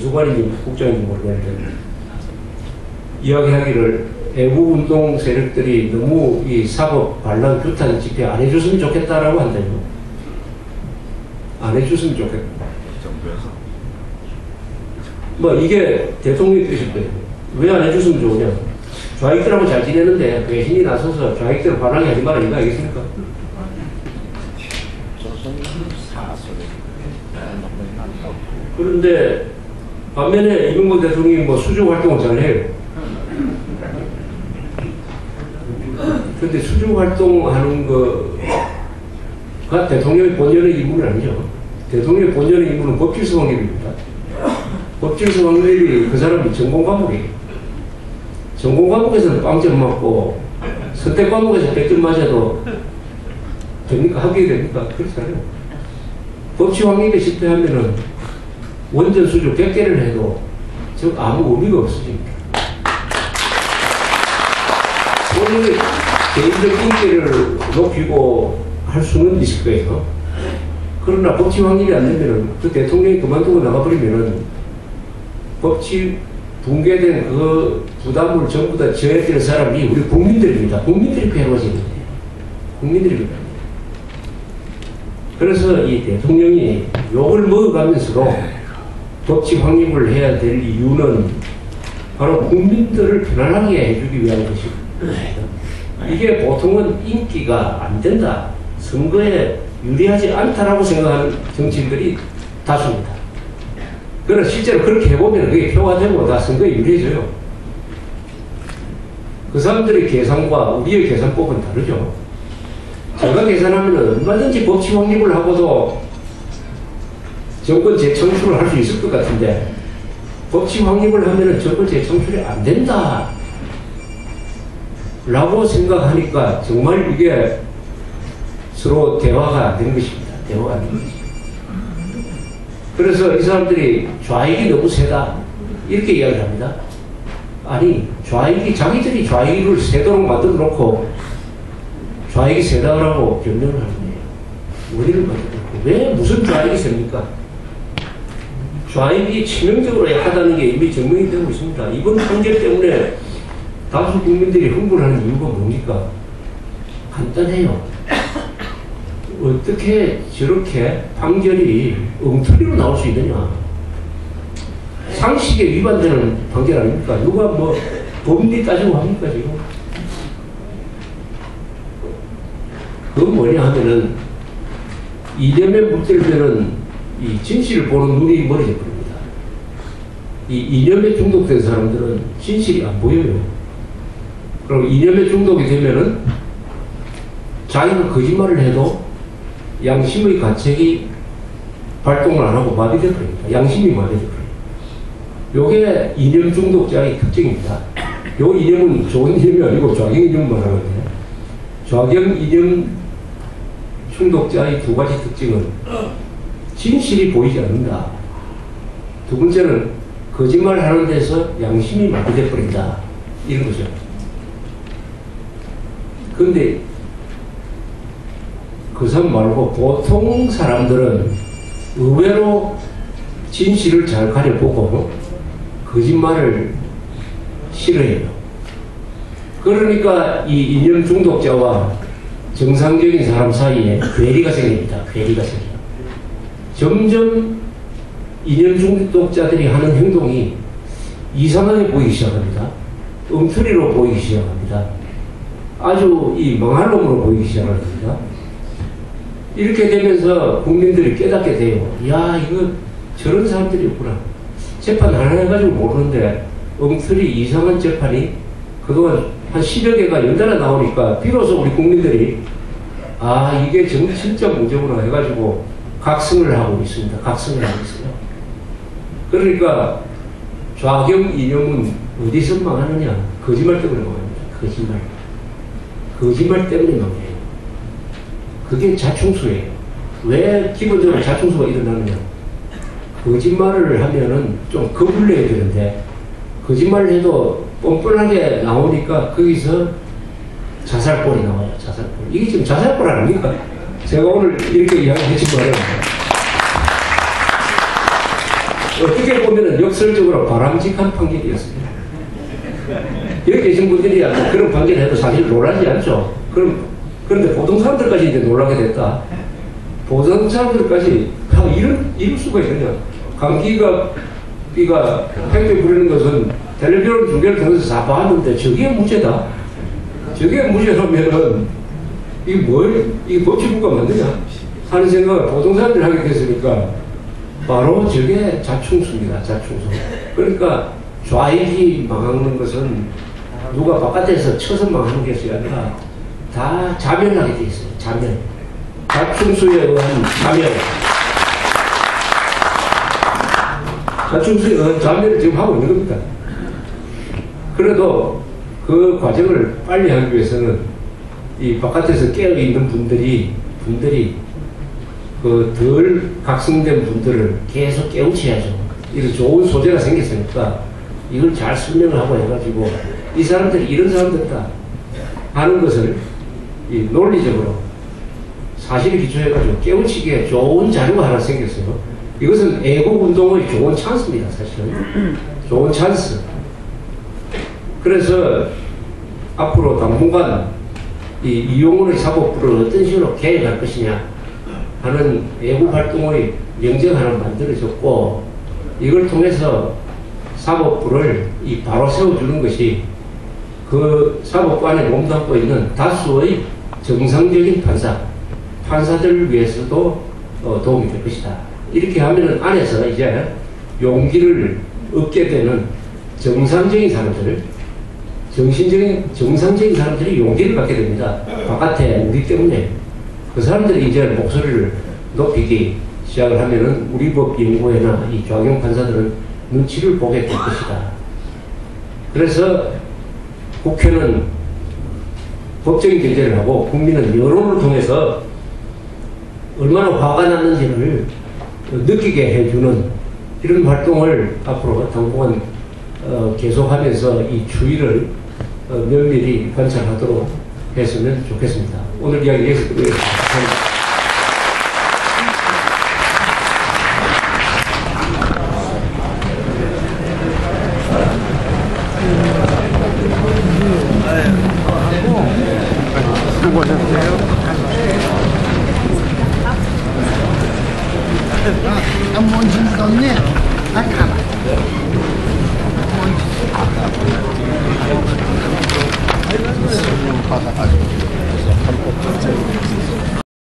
기수관인지 국장인지 모르겠는데 이야기하기를 애국운동 세력들이 너무 이 사법 반란 규탄 집회 안 해줬으면 좋겠다라고 한다요. 안 해줬으면 좋겠다. 정부에서 뭐 이게 대통령이 뜻일 거예요. 왜안 해줬으면 좋으냐. 좌익들하고 잘 지내는데 외신이 나서서 좌익들 반항이 하지 마라 이거 알겠습니까? 그런데 반면에 이명박 대통령이 뭐 수조 활동을 잘 해요. 그런데 수조 활동하는 거가 대통령의 본연의 임무는 아니죠. 대통령의 본연의 임무는 법질서 확립입니다. 법질서 확립이 그 사람이 전공 과목이에요. 전공 과목에서는 빵점 맞고 선택 과목에서 100점 맞아도 됩니까? 합격이 됩니까? 그렇지 않아요. 법치 확립에 실패하면은 원전 수조 100개를 해도 저 아무 의미가 없어집니다. 본인의 개인적 인기를 높이고 할 수는 있을 거예요. 그러나 법치 확립이 안 되면은 그 대통령이 그만두고 나가버리면은 법치 붕괴된 그 부담을 전부 다 져야 될 사람이 우리 국민들입니다. 국민들이 괴로워지는 거예요. 국민들이 괴로워집니다. 그래서 이 대통령이 욕을 먹어가면서도 법치 확립을 해야 될 이유는 바로 국민들을 편안하게 해주기 위한 것입니다. 이게 보통은 인기가 안 된다. 선거에 유리하지 않다라고 생각하는 정치인들이 다수입니다. 그러나 실제로 그렇게 해보면 그게 표가 되고 다 선거에 유리해져요. 그 사람들의 계산과 우리의 계산법은 다르죠. 제가 계산하면 얼마든지 법치 확립을 하고도 정권 재창출을 할 수 있을 것 같은데 법치 확립을 하면 정권 재창출이 안 된다. 라고 생각하니까 정말 이게 서로 대화가 안 되는 것입니다. 대화가 안 되는 것입니다. 그래서 이 사람들이 좌익이 너무 세다. 이렇게 이야기를 합니다. 아니, 좌익이, 자기들이 좌익을 세도록 만들어 놓고 좌익이 세다라고 변명을 하는 거예요. 우리를 만들어 놓고. 왜 무슨 좌익이 셉니까? 좌익이 치명적으로 약하다는 게 이미 증명이 되고 있습니다. 이번 판결 때문에 다수 국민들이 흥분하는 이유가 뭡니까? 간단해요. 어떻게 저렇게 판결이 엉터리로 나올 수 있느냐? 상식에 위반되는 판결 아닙니까? 누가 뭐 법리 따지고 합니까 지금? 그건 뭐냐 하면은 이념에 물들면은 이 진실을 보는 눈이 멀어져 버립니다. 이 이념에 중독된 사람들은 진실이 안 보여요. 그럼 이념에 중독이 되면은 자기가 거짓말을 해도 양심의 가책이 발동을 안 하고 마비돼 버립니다. 양심이 버려요. 요게 이념 중독자의 특징입니다. 요 이념은 좋은 이념이 아니고 좌경 이념만 하거든요. 좌경 이념 중독자의 두 가지 특징은 진실이 보이지 않는다. 두 번째는 거짓말 하는 데서 양심이 마비돼 버린다. 이런 거죠. 근데 그 사람 말고 보통 사람들은 의외로 진실을 잘 가려보고 거짓말을 싫어해요. 그러니까 이 이념 중독자와 정상적인 사람 사이에 괴리가 생깁니다. 괴리가 생겨요. 점점 이념 중독자들이 하는 행동이 이상하게 보이기 시작합니다. 엉터리로 보이기 시작합니다. 아주 이 망할 놈으로 보이기 시작합니다. 이렇게 되면서 국민들이 깨닫게 돼요. 야, 이거 저런 사람들이 있구나. 재판 하나 해가지고 모르는데 엉터리 이상한 재판이 그동안 한 10여 개가 연달아 나오니까 비로소 우리 국민들이 아, 이게 정치적 문제구나 해가지고 각성을 하고 있습니다. 각성을 하고 있어요. 그러니까 좌경 이념은 어디서 망하느냐? 거짓말 때문에 망합니다. 거짓말. 거짓말 때문에 망해요. 그게 자충수예요. 왜 기본적으로 자충수가 일어나느냐? 거짓말을 하면은 좀 겁을 내야 되는데, 거짓말을 해도 뻔뻔하게 나오니까 거기서 자살골이 나와요. 자살골. 이게 지금 자살골 아닙니까? 제가 오늘 이렇게 이야기했지만 어떻게 보면 역설적으로 바람직한 판결이었습니다. 여기 계신 분들이 아마 그런 판결을 해도 사실 놀라지 않죠. 그럼, 그런데 보통 사람들까지 이제 놀라게 됐다. 보통 사람들까지, 야, 이런, 이럴 수가 있느냐. 감기가, 비가 팽팽 부리는 것은 텔레비전 두 개를 통해서 다 봤는데 저게 무죄다. 저게 무죄라면은 이게 뭘, 이 법치부가 맞느냐 하는 생각을 보통 사람들이 하게 됐으니까 바로 저게 자충수입니다. 자충수. 그러니까 좌익이 망하는 것은 누가 바깥에서 쳐서 망하는 것이 아니라 다 자멸하게 돼 있어요. 자멸. 자충수에 의한 자멸. 자충수에 의한 자멸을 지금 하고 있는 겁니다. 그래도 그 과정을 빨리 하기 위해서는 이 바깥에서 깨어 있는 분들이 분들이 그 덜 각성된 분들을 계속 깨우쳐야죠. 이런 좋은 소재가 생겼으니까 이걸 잘 설명을 하고 해가지고 이 사람들이 이런 사람들이다 하는 것을 이 논리적으로 사실에 기초해가지고 깨우치기에 좋은 자료가 하나 생겼어요. 이것은 애국 운동의 좋은 찬스입니다, 사실은. 좋은 찬스. 그래서 앞으로 당분간 이 이용훈의 사법부를 어떤 식으로 개혁할 것이냐 하는 애국 활동의 명제가 하나 만들어졌고 이걸 통해서 사법부를 이 바로 세워주는 것이 그 사법부 안에 몸담고 있는 다수의 정상적인 판사, 판사들을 위해서도 어, 도움이 될 것이다. 이렇게 하면은 안에서 이제 용기를 얻게 되는 정상적인 사람들, 정신적인, 정상적인 사람들이 용기를 갖게 됩니다. 바깥에 우리 때문에. 그 사람들이 이제 목소리를 높이기 시작을 하면은 우리 법 연구회나 이 좌경 판사들은 눈치를 보게 될 것이다. 그래서 국회는 법적인 견제를 하고 국민은 여론을 통해서 얼마나 화가 났는지를 느끼게 해주는 이런 활동을 앞으로 당분간 어, 계속하면서 이 추이를 어, 면밀히 관찰하도록 했으면 좋겠습니다. 오늘 이야기 niya. Ang kama. Monjing.